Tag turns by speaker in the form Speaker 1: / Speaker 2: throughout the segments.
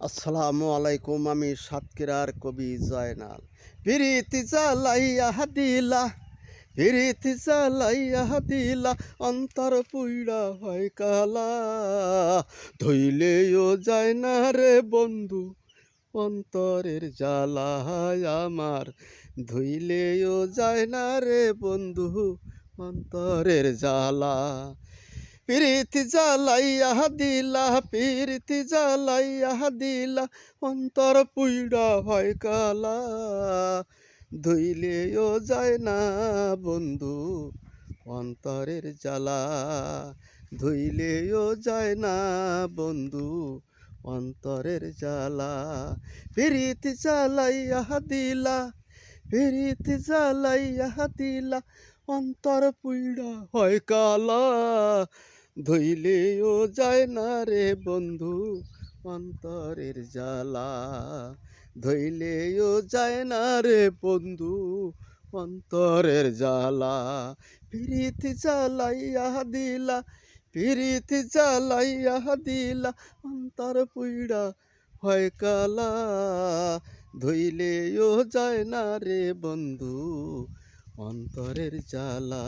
Speaker 1: আসসালামু আলাইকুম, আমি সাতক্ষীরার কবি জয়নাল। পিরিতি চালাইয়া দিলা পিরিতি চালাইয়া দিলা অন্তর পুইড়া হয় কালা। ধইলেও যায় না রে বন্ধু, অন্তরের জ্বালা আমার। ধইলেও যায় না রে বন্ধু, অন্তরের জ্বালা প্রীতি জ্বালাইয়া দিলা, প্রীতি জ্বালাইয়া দিলা, অন্তর পুইড়া হয় কালা। ধুইলেও যায় না বন্ধু অন্তরের জ্বালা ধুইলেও যায় না বন্ধু অন্তরের জ্বালা। প্রীতি জ্বালাইয়া দিলা, প্রীতি জ্বালাইয়া দিলা অন্তর পুইড়া, হয় কালা। ধইলেও যায় না রে বন্ধু, অন্তরের জ্বালা। ধইলেও যায় না রে বন্ধু, অন্তরের জ্বালা। প্রীতি জ্বালাইয়া দিলা প্রীতি জ্বালাইয়া দিলা, অন্তর পুইড়া, হয় কালা। ধইলেও যায় না রে বন্ধু অন্তরের জ্বালা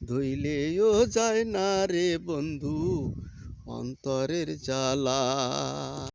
Speaker 1: ধইলেও যায় না রে বন্ধু অন্তরের জ্বালা।